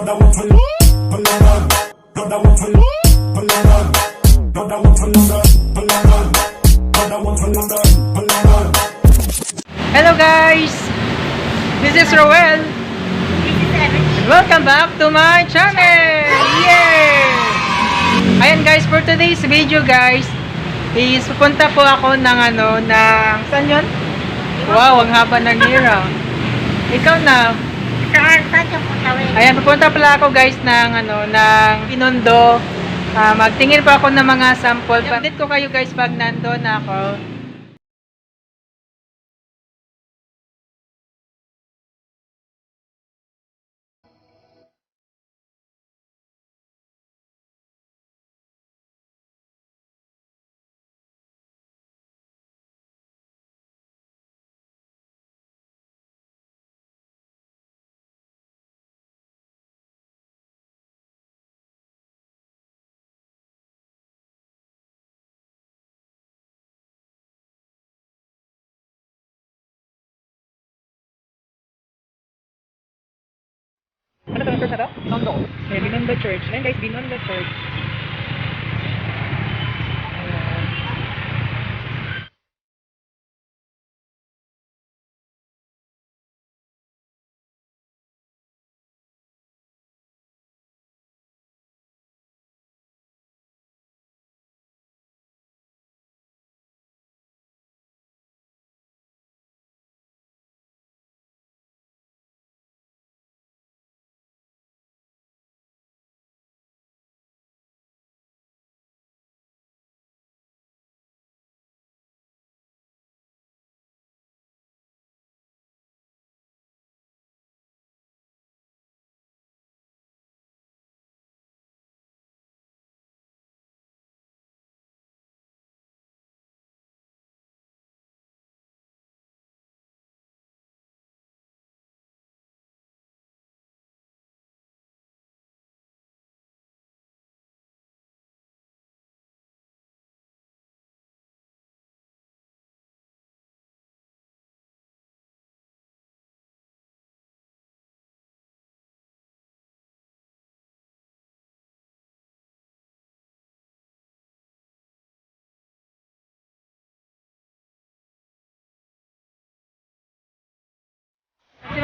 Hello guys! This is Roel. And welcome back to my channel! Yay! Ayan guys, for today's video guys, is pupunta po ako ng ano, ng, saan yun? Wow, ang haba ng hira. Ikaw na. Saan? Saan yung putawin? Ayan, pupunta pala ako guys ng ano, ng Pinondo. Ah, magtingin pa ako ng mga sample. Update ko kayo guys pag nandun ako. Ano to? Na to? Binondo. Yeah, Binondo Church. Ayan guys, Binondo Church.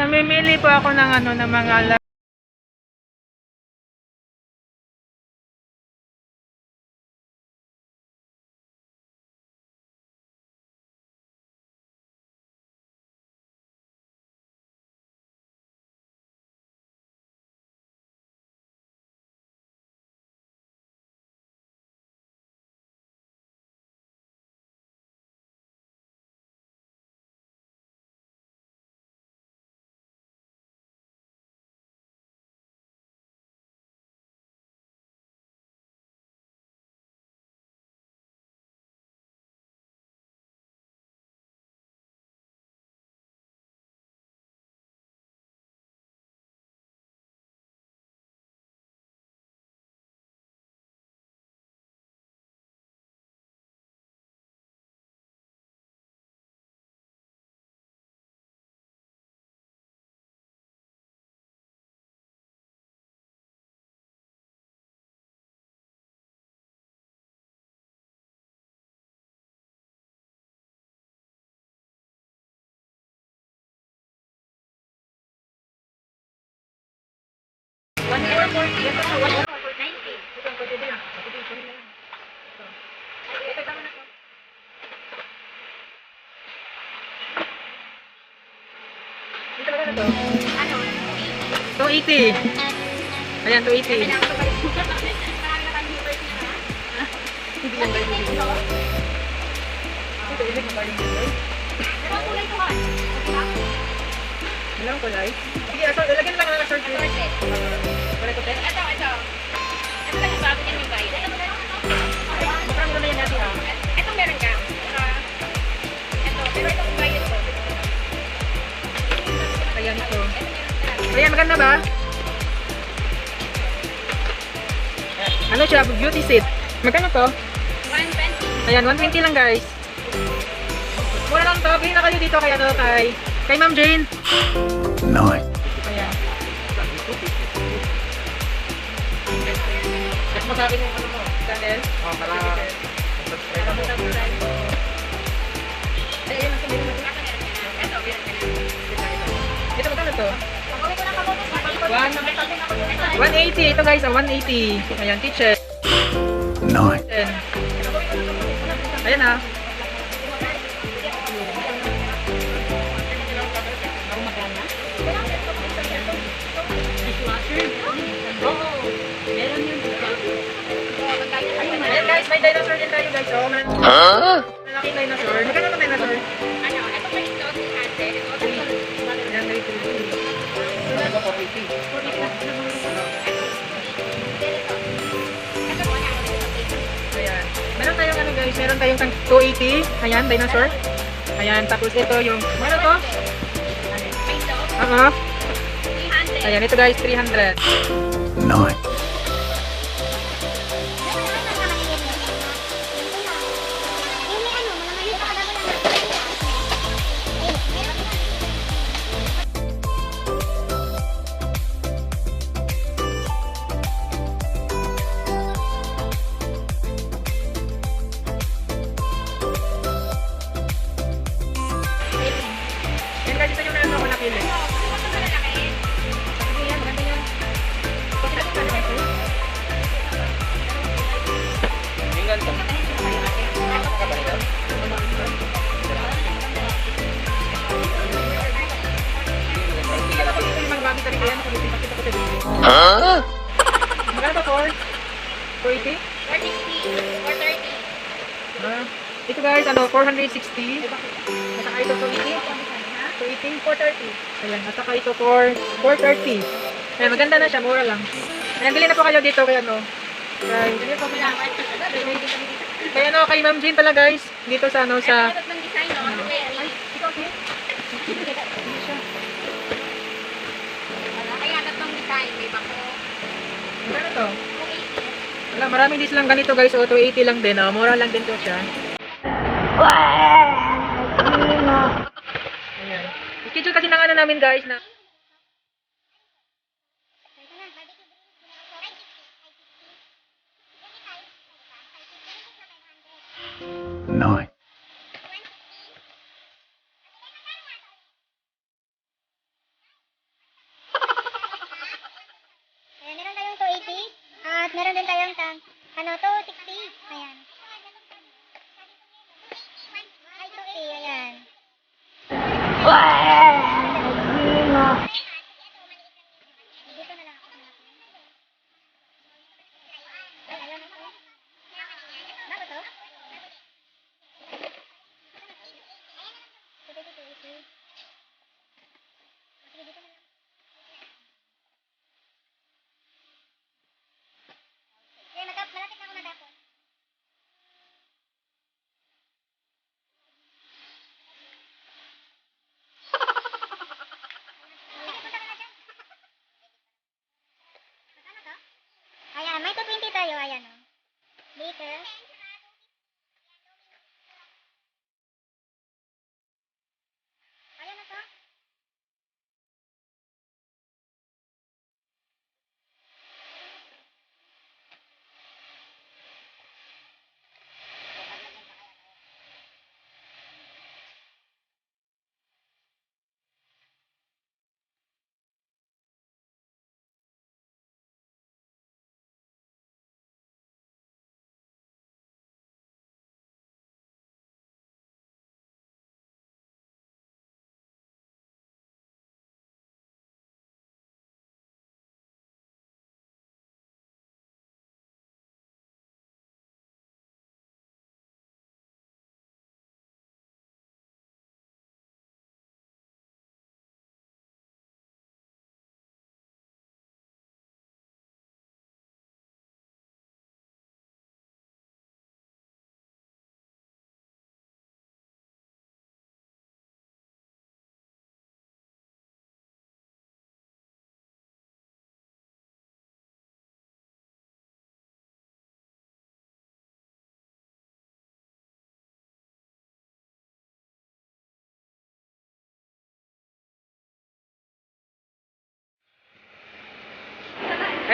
Namimili po ako ng ano ng mga 280. Ayan, 280. Hindi lang galing dito. Ito, ibig mo galing dito. Pero kulay ko ha. Ilang kulay? Sige, so, lagyan lang ng dito. Corset. Kulay ko, te. Ito, ito. Ito lang yung bago niyan yung guys. Baka mo na yan natin, ha? Ito meron ka. Ah, Ito, pero itong bayad ko. Ayan ito. Ito. Ayan, maganda ba? Ano siya? Beauty set. Magkano to? 120. Ayan, 120 lang guys. Mura lang to. Bilhin na kayo dito kay ano kay kay Ma'am Jane. Nine. Ayan. mo sa akin yung ano mo, channel. Oh, para subscribe ako. Ay, ayun, nasa meron na. Ito, na. Ito, ito. 180. Ito guys, ah, 180. Ayan, kitchen. Nine. Kitchen. Ayan ah. Ayan guys, may dinosaur din tayo guys. Oh, man. Huh? Malaki dinosaur. Magkano ang dinosaur? Ano, ito pa ito, 300. Ito, 300. Ayan, may 380. Ayan. Meron tayong ano guys, meron tayong kang 280. Ayan, dinosaur. Ayan, tapos ito yung, ano to? 300. Ayan, ito guys, 300. Nine. Huh? Magkano ba for? 480? 460 or 30. Ito guys, ano, 460. At ito 280. 280, 430. Ayan, at saka ito for 430. Ayan, maganda na siya, mura lang. Ayan, bili na po kayo dito kay ano. Kay, kay ano, kay Ma'am Jean pala guys. Dito sa ano, sa... Ito ng design, no? Ay, Ito, okay. Kaya tatlong design, may bako. Magkano to? 280. Wala, maraming dis lang ganito guys. O, 280 lang din. Oh. Mura lang din to siya. Ayan. Schedule kasi ng ano namin guys na Dito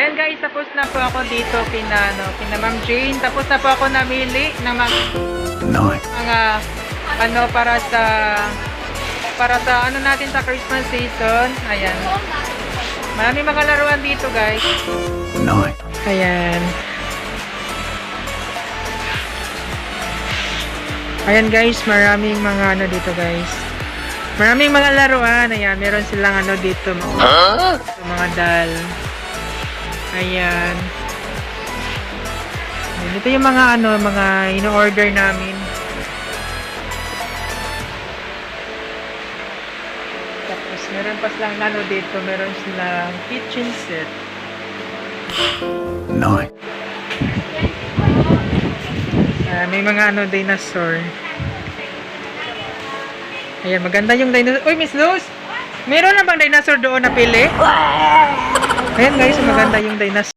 Ayan guys, tapos na po ako dito kina, ano, kina Ma'am Jane. Tapos na po ako namili ng mga, mga ano para sa para sa ano natin sa Christmas season. Ayan. Maraming mga laruan dito guys. nine, Ayan. Ayan guys, maraming mga ano dito guys. Maraming mga laruan. Ayan, meron silang ano dito. Mga, mga dal. Ayan. Ayan, Ito yung mga ano, mga ino-order namin. Tapos meron pa silang ano dito, meron silang kitchen set. nine, Ah, may mga ano, dinosaur. Ayan, maganda yung dinosaur. Uy, Miss Luz! Meron na bang dinosaur doon na pili? Ayan guys, maganda yung dinosaur.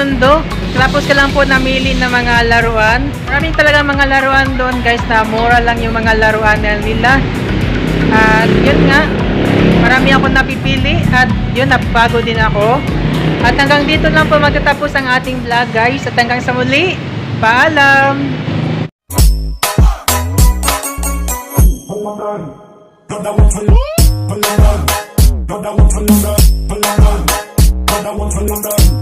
Nundo. Tapos ka lang po namili ng mga laruan. Maraming talaga mga laruan doon guys na mura lang yung mga laruan nila. At yun nga, marami ako napipili at yun, napagod din ako. At hanggang dito lang po magtatapos ang ating vlog guys. At hanggang sa muli, paalam! Dada want to love, love, dada want to love, love, dada want to love.